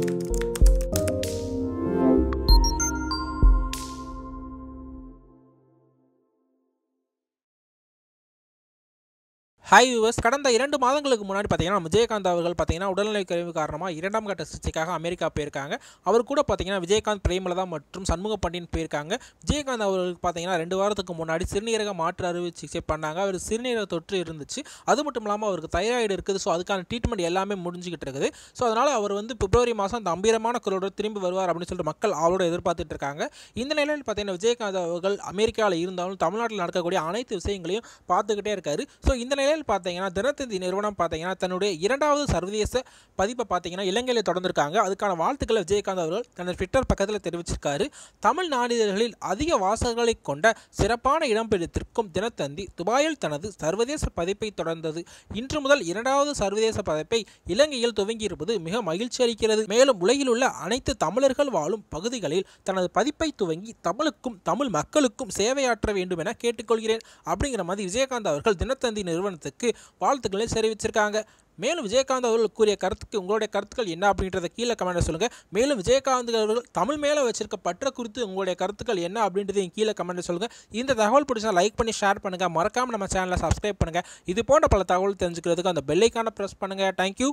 Thank you. High US கடந்த இரண்டு மாதங்களுக்கு முன்னாடி பார்த்தீங்கன்னா நம்ம விஜயகாந்த் அவர்கள் பார்த்தீங்கன்னா உடல்நிலை குறைவு காரணமாக இரண்டாம் கட்ட சிகிச்சைக்காக அமெரிக்கா போயிருக்காங்க. அவர் கூட பார்த்தீங்கன்னா விஜயகாந்த் பிரேமலதா மற்றும் சண்முக பண்டின் போயிருக்காங்க. விஜயகாந்த் அவர்களுக்கு பார்த்தீங்கன்னா ரெண்டு வாரத்துக்கு முன்னாடி சிறுநீரக மாற்று அறுவை சிகிச்சை பண்ணாங்க. அவர் சிறுநீரக தொற்று இருந்துச்சு. அது மட்டும் இல்லாமல் அவருக்கு தைராய்டு இருக்குது. ஸோ அதுக்கான ட்ரீட்மெண்ட் எல்லாமே முடிஞ்சுக்கிட்டு இருக்குது. ஸோ அதனால் அவர் வந்து பிப்ரவரி மாதம் அந்த அம்பீரமான குரலோட திரும்பி வருவார் அப்படின்னு சொல்லிட்டு மக்கள் அவரோட எதிர்பார்த்துட்டு இருக்காங்க. இந்த நிலையில் பார்த்தீங்கன்னா விஜயகாந்த் அவர்கள் அமெரிக்காவில் இருந்தாலும் தமிழ்நாட்டில் நடக்கக்கூடிய அனைத்து விஷயங்களையும் பார்த்துக்கிட்டே இருக்காரு. ஸோ இந்த நிலையில் பார்த்தீங்கன்னா தினத்தந்தி நிறுவனம் பார்த்தீங்கன்னா தன்னுடைய இரண்டாவது சர்வதேச பதிப்பை பார்த்தீங்கன்னா இலங்கையில் தொடர்ந்துருக்காங்க. அதுக்கான வாழ்த்துக்களை விஜயகாந்த் அவர்கள் தனது ட்விட்டர் பக்கத்தில் தெரிவிச்சிருக்காரு. தமிழ் நாளிதழ்களில் அதிக வாசகர்களை கொண்ட சிறப்பான இடம் பிடித்திருக்கும் தினத்தந்தி துபாயில் தனது சர்வதேச பதிப்பை தொடர்ந்தது. இன்று முதல் இரண்டாவது சர்வதேச பதிப்பை இலங்கையில் துவங்கியிருப்பது மிக மகிழ்ச்சி அளிக்கிறது. மேலும் உலகில் உள்ள அனைத்து தமிழர்கள் வாழும் பகுதிகளில் தனது பதிப்பை துவங்கி தமிழுக்கும் தமிழ் மக்களுக்கும் சேவையாற்ற வேண்டும் என கேட்டுக்கொள்கிறேன். அப்படிங்கிற மாதிரி விஜயகாந்த் அவர்கள் தினத்தந்தி நிறுவனத்துக்கு வாழ்த்துக்களை தெரிவிச்சிருக்காங்க. மேலும் விஜயகாந்த் அவர்கள் கூறிய கருத்துக்கு உங்களுடைய கருத்துக்கள் என்ன அப்படின்றத கீழே கமெண்ட் சொல்லுங்க. மேலும் விஜயகாந்த் அவர்கள் தமிழ் மேலே வச்சிருக்க பற்ற குறித்து உங்களுடைய கருத்துக்கள் என்ன அப்படின்றதையும் கீழே கமெண்ட் சொல்லுங்க. இந்த தகவல் பிடிச்சா லைக் பண்ணி ஷேர் பண்ணுங்க. மறக்காம நம்ம சேனலை சப்ஸ்கிரைப் பண்ணுங்க. இது போன்ற பல தகவல் தெரிஞ்சுக்கிறதுக்கு அந்த பெல்லைக்கான ப்ரெஸ் பண்ணுங்க. தேங்க்யூ